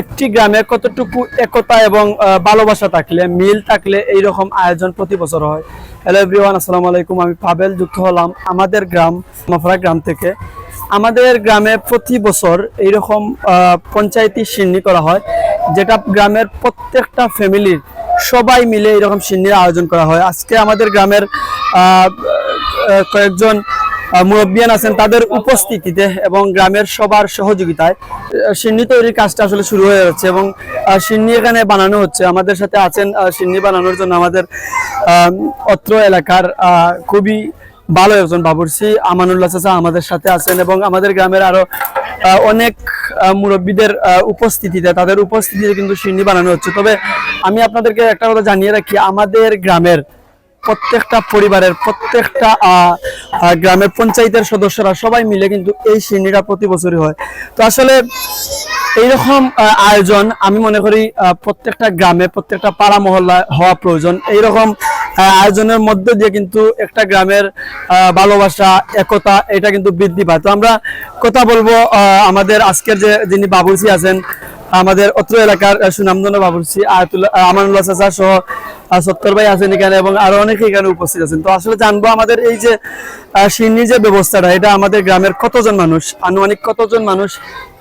একটি গ্রামে কতটুকু একতা এবং ভালোবাসা থাকলে, মিল থাকলে এই রকম আয়োজন প্রতি বছর হয়? হ্যালো এভরিওয়ান আসসালামু আলাইকুম। আমি পাবেল যুক্ত হলাম আমাদের গ্রাম, মাফরা গ্রাম থেকে। আমাদের গ্রামে প্রতি বছর এইরকম পঞ্চায়েতি সিন্নি করা হয়, যেটা গ্রামের প্রত্যেকটা ফ্যামিলির সবাই মিলে এরকম সিন্নির আয়োজন করা হয়। আজকে আমাদের গ্রামের কয়েকজন মুরব্বিয়ান আছেন, তাদের উপস্থিতিতে এবং গ্রামের সবার সহযোগিতায় সিন্নি তৈরির কাজটা আসলে শুরু হয়ে যাচ্ছে এবং সিন্নি এখানে বানানো হচ্ছে। আমাদের সাথে আছেন সিন্নি বানানোর জন্য আমাদের অত্র এলাকার খুবই ভালো একজন বাবুর্চি আমানুল্লাহ চাচা আমাদের সাথে আছেন এবং আমাদের গ্রামের আরও অনেক মুরব্বীদের উপস্থিতিতে, তাদের উপস্থিতিতে কিন্তু সিন্নি বানানো হচ্ছে। তবে আমি আপনাদেরকে একটা কথা জানিয়ে রাখি, আমাদের গ্রামের প্রত্যেকটা পরিবারের প্রত্যেকটা গ্রামের পঞ্চায়েতের সদস্যরা সবাই মিলে কিন্তু এই সিন্নিটা প্রতি বছরই হয়। তো আসলে এইরকম আয়োজন আমি মনে করি প্রত্যেকটা গ্রামে প্রত্যেকটা পাড়া মহল্লায় হওয়া প্রয়োজন। এইরকম আয়োজনের মধ্যে দিয়ে কিন্তু একটা গ্রামের ভালোবাসা একতা এটা কিন্তু বৃদ্ধি পায়। তো আমরা কথা বলব আমাদের আজকের যে যিনি বাবুর্চি আছেন আমাদের অত্র এলাকার আহ, সুনামধন্য বাবুর্চি আয়াতুল্লাহ আমানুল্লাহ সহ সত্তর ভাই আছেন এখানে এবং আরও অনেকে এখানে উপস্থিত আছেন। তো আসলে জানব আমাদের এই যে সিন্নি যে ব্যবস্থাটা এটা আমাদের গ্রামের কতজন মানুষ? আনুমানিক কতজন মানুষ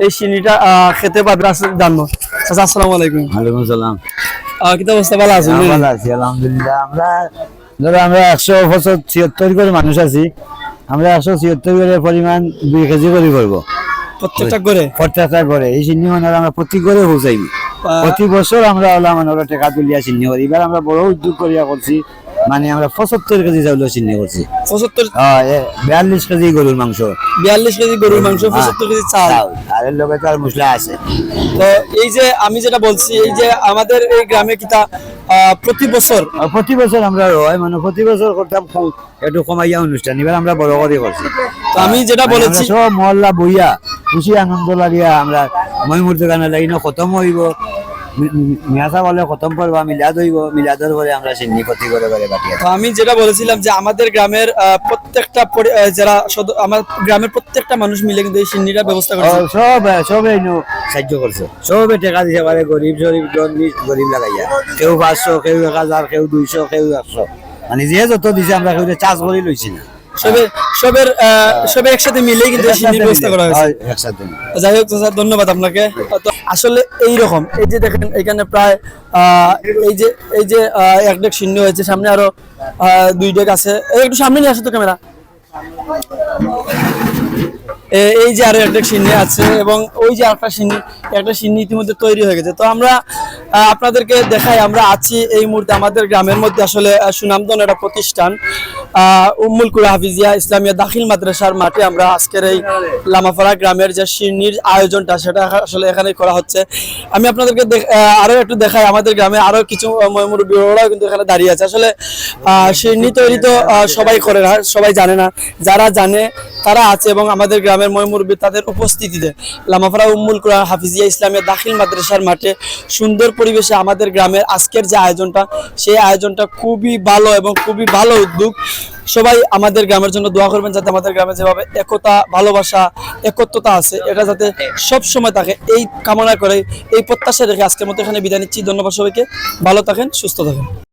এই সিন্নিটা খেতে পারবে? আসলে জানব। চাচা আসসালামু আলাইকুম। ওয়ালাইকুম সালাম। কি অবস্থা? ভালো আছেন? হ্যাঁ, ভালো আছি আলহামদুলিল্লাহ। আমরা ধরো আমরা একশো বছর ছিয়াত্তর করে মানুষ আছি। আমরা একশো ছিয়াত্তর করে পরিমাণ দুই কেজি করে করব। প্রত্যেকটা করে? প্রত্যেকটা করে। এই চিহ্নি মানে আমরা প্রতি করে পৌঁছাইবি। প্রতি বছর আমরা ওলা মানে ওরা টাকা তুলিয়া চিহ্নি করি। এবার আমরা বড় উদ্যোগ করিয়া করছি মানে আমরা পঁচাত্তর কেজি চাউল চিহ্নি করছি। পঁচাত্তর বিয়াল্লিশ কেজি গরুর মাংস। বিয়াল্লিশ কেজি গরুর মাংস পঁচাত্তর কেজি চাল। আর এর লগে তো মশলা আছে। তো এই যে আমি যেটা বলছি এই যে আমাদের এই গ্রামে কিতা প্রতি বছর প্রতি বছর আমরা রয় মানে প্রতি বছর করতাম একটু কমাইয়া অনুষ্ঠান এবার আমরা বড় করে করছি। তো আমি যেটা মানে বলেছি সব মহল্লা বইয়া খুশি আনন্দ লাগিয়া আমরা মই মূর্তি গানে লাগি না খতম হইব। মিয়াসা বলে খতম করবা মিলাদ হইব মিলাদের পরে আমরা সিন্নি প্রতি করে করে বাটিয়া তো আমি যেটা বলেছিলাম যে আমাদের গ্রামের প্রত্যেকটা যারা আমার গ্রামের প্রত্যেকটা মানুষ মিলে কিন্তু এই সিন্নিটা ব্যবস্থা করেছে। সব সবে সাহায্য করছে। সবে টাকা দিতে পারে গরিব নিজ গরিব লাগাইয়া। কেউ পাঁচশো কেউ এক হাজার কেউ দুইশো কেউ একশো। মানে যে যত দিছে আমরা কেউ চাষ করে লইছি না। সবের সবের আহ, একসাথে মিলেই কিন্তু এই ব্যবস্থা করা হয়েছে। একসাথে যাই হোক স্যার ধন্যবাদ আপনাকে। আসলে এই রকম এই যে দেখেন এখানে প্রায় এই যে এই যে এক ডেক শূন্য হয়েছে সামনে আরও দুই ডেক আছে। একটু সামনে নিয়ে আসো তো ক্যামেরা। এই যে আরও একটা সিন্নি আছে এবং ওই যে একটা সিন্নি একটা সিন্নি ইতিমধ্যে তৈরি হয়ে গেছে। তো আমরা আপনাদেরকে দেখাই আমরা আছি এই মুহূর্তে আমাদের গ্রামের মধ্যে আসলে আহ, সুনামধন একটা প্রতিষ্ঠান। উম্মুল কুরা হাফিজিয়া ইসলামিয়া দাখিল মাদ্রাসার মাঠে আমরা আজকের এই লামাফাড়া গ্রামের যে শিরনির আয়োজনটা, সেটা আসলে এখানে করা হচ্ছে। আমি আপনাদেরকে আরও একটু দেখাই, আমাদের গ্রামে আরও কিছু মুরব্বী ওরাও কিন্তু এখানে দাঁড়িয়ে আছে। আসলে সিন্নি তৈরি তো সবাই করে না, সবাই জানে না। যারা জানে তারা আছে এবং আমাদের গ্রামের ময়মুরব্বী তাদের উপস্থিতিতে লামাফাড়া উম্মুল কুরআন হাফিজিয়া ইসলামের দাখিল মাদ্রাসার মাঠে সুন্দর পরিবেশে আমাদের গ্রামের আজকের যে আয়োজনটা, সেই আয়োজনটা খুবই ভালো এবং খুবই ভালো উদ্যোগ। সবাই আমাদের গ্রামের জন্য দোয়া করবেন যাতে আমাদের গ্রামে যেভাবে একতা, ভালোবাসা, একত্রতা আছে, এটা যাতে সব সময় থাকে। এই কামনা করে, এই প্রত্যাশা রেখে আজকের মতো এখানে বিদায় নিচ্ছি। ধন্যবাদ সবাইকে। ভালো থাকেন, সুস্থ থাকেন।